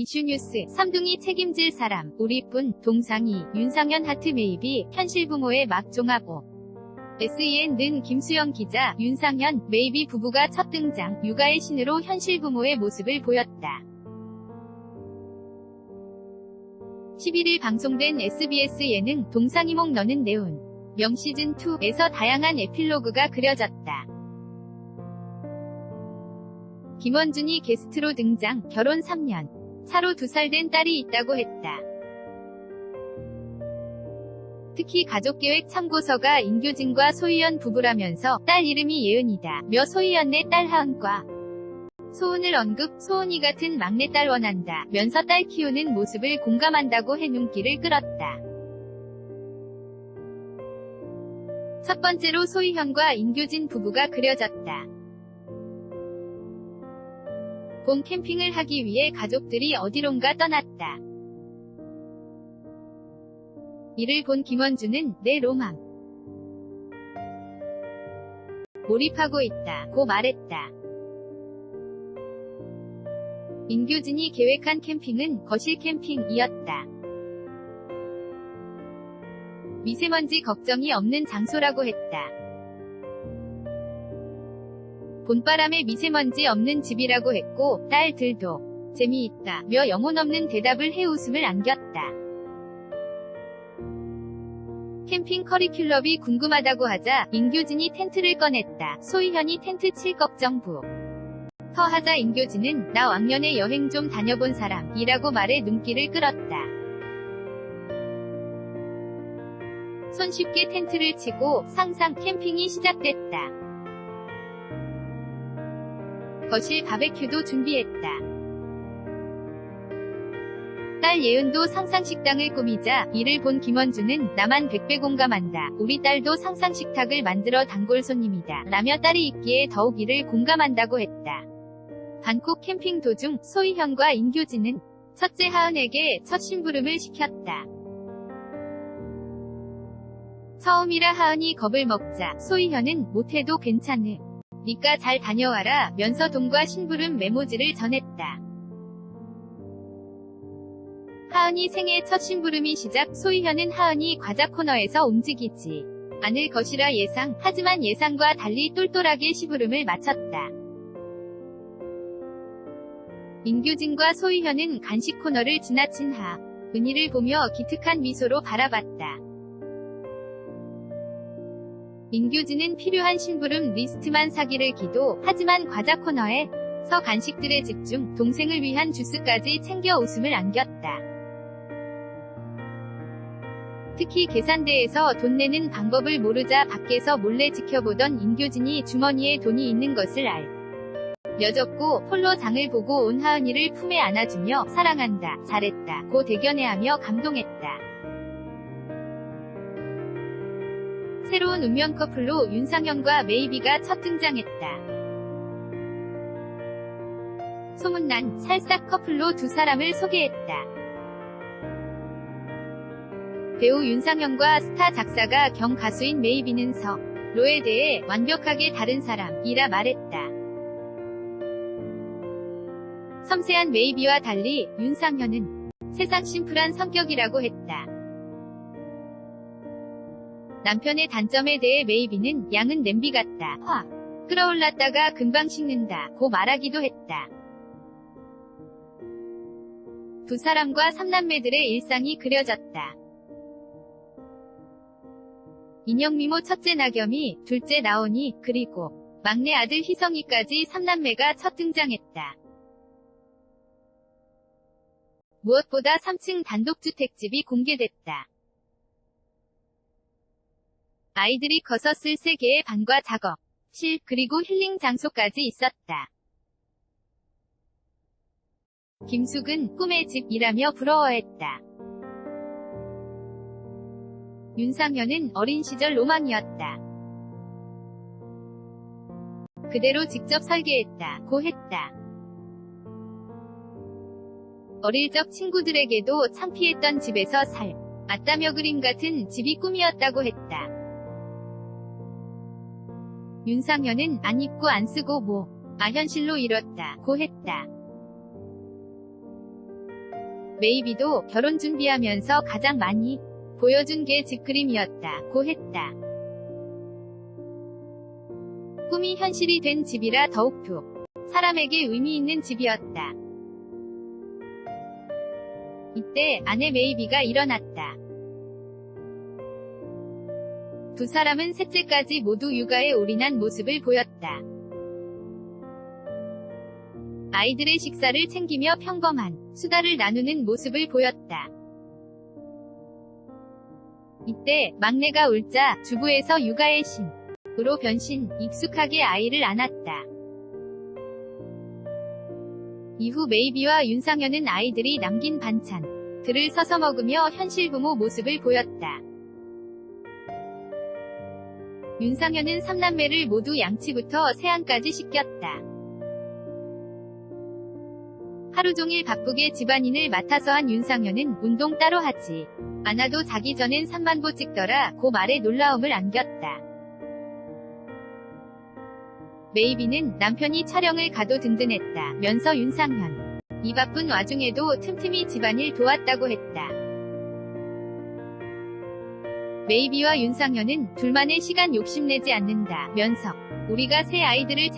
이슈뉴스 삼둥이 책임질 사람 우리뿐 동상이 윤상현 하트 메이비 현실 부모의 막종합오 SEN 는 김수영 기자 윤상현 메이비 부부가 첫 등장 육아의 신으로 현실 부모의 모습을 보였다. 11일 방송된 SBS 예능 동상이몽 너는 내운 명시즌2에서 다양한 에필로그가 그려졌다. 김원준이 게스트로 등장 결혼 3년 차로 2살 된 딸이 있다고 했다. 특히 가족계획 참고서가 인교진과 소희연 부부라면서 딸 이름이 예은이다. 며 소희연의 딸 하은과 소은을 언급 소은이 같은 막내딸 원한다. 면서 딸 키우는 모습을 공감한다고 해 눈길을 끌었다. 첫 번째로 소희현과 인교진 부부가 그려졌다. 봄 캠핑을 하기 위해 가족들이 어디론가 떠났다. 이를 본 김원주는 내 로망. 몰입하고 있다. 고 말했다. 인교진이 계획한 캠핑은 거실 캠핑이었다. 미세먼지 걱정이 없는 장소라고 했다. 봄바람에 미세먼지 없는 집이라고 했고 딸들도 재미있다 며 영혼 없는 대답을 해 웃음을 안겼다. 캠핑 커리큘럼이 궁금하다고 하자 인교진이 텐트를 꺼냈다. 소희현이 텐트 칠 걱정부. 더 하자 인교진은 나 왕년에 여행 좀 다녀본 사람이라고 말해 눈길을 끌었다. 손쉽게 텐트를 치고 상상 캠핑이 시작됐다. 거실 바베큐도 준비했다. 딸 예은도 상상식당을 꾸미자 이를 본 김원주는 나만 백배 공감한다. 우리 딸도 상상식탁을 만들어 단골 손님이다. 라며 딸이 있기에 더욱 이를 공감한다고 했다. 반콕 캠핑 도중 소희현과 인교진은 첫째 하은에게 첫 심부름을 시켰다. 처음이라 하은이 겁을 먹자 소희현은 못해도 괜찮으. 니까 잘 다녀와라 면서 돈과 심부름 메모지를 전했다. 하은이 생애 첫 심부름이 시작 소희현은 하은이 과자 코너에서 움직이지 않을 것이라 예상 하지만 예상과 달리 똘똘하게 심부름을 마쳤다. 인규진과 소희현은 간식 코너를 지나친 하 은희를 보며 기특한 미소로 바라봤다. 인규진은 필요한 심부름 리스트만 사기를 기도 하지만 과자 코너에 서 간식들에 집중 동생을 위한 주스까지 챙겨 웃음을 안겼다. 특히 계산대에서 돈 내는 방법을 모르자 밖에서 몰래 지켜보던 인교진이 주머니에 돈이 있는 것을 알. 려졌고 홀로 장을 보고 온 하은이를 품에 안아주며 사랑한다, 잘했다, 고 대견해하며 감동했다. 새로운 운명 커플로 윤상현과 메이비가 첫 등장했다. 소문난 찰싹 커플로 두 사람을 소개했다. 배우 윤상현과 스타 작사가 겸 가수인 메이비는 서, 로에 대해 완벽하게 다른 사람이라 말했다. 섬세한 메이비와 달리 윤상현은 세상 심플한 성격이라고 했다. 남편의 단점에 대해 메이비는 양은 냄비 같다. 화. 끓어올랐다가 금방 식는다. 고 말하기도 했다. 두 사람과 삼남매들의 일상이 그려졌다. 인형미모 첫째 나겸이, 둘째 나온이, 그리고 막내 아들 희성이까지 삼남매가 첫 등장했다. 무엇보다 3층 단독주택집이 공개됐다. 아이들이 커서 쓸 세 개의 방과 작업, 실, 그리고 힐링 장소까지 있었다. 김숙은 꿈의 집이라며 부러워했다. 윤상현은 어린 시절 로망이었다. 그대로 직접 설계했다. 고 했다. 어릴 적 친구들에게도 창피했던 집에서 살. 맞다며 그림 같은 집이 꿈이었다고 했다. 윤상현은 안 입고 안 쓰고 뭐. 아 현실로 이뤘다. 고 했다. 메이비도 결혼 준비하면서 가장 많이 보여준 게 집그림이었다. 고 했다. 꿈이 현실이 된 집이라 더욱더 사람에게 의미 있는 집이었다. 이때 아내 메이비가 일어났다. 두 사람은 셋째까지 모두 육아에 올인한 모습을 보였다. 아이들의 식사를 챙기며 평범한 수다를 나누는 모습을 보였다. 이때 막내가 울자 주부에서 육아의 신으로 변신, 익숙하게 아이를 안았다. 이후 메이비와 윤상현은 아이들이 남긴 반찬 들을 서서 먹으며 현실 부모 모습을 보였다. 윤상현은 3남매를 모두 양치부터 세안까지 시켰다. 하루 종일 바쁘게 집안일을 맡아서 한 윤상현은 운동 따로 하지 않아도 자기 전엔 3만보 찍더라 고 말에 놀라움을 안겼다. 메이비는 남편이 촬영을 가도 든든했다 면서 윤상현 이 바쁜 와중에도 틈틈이 집안일 도왔다고 했다. 메이비와 윤상현은 둘만의 시간 욕심내지 않는다 면서 우리가 새 아이들을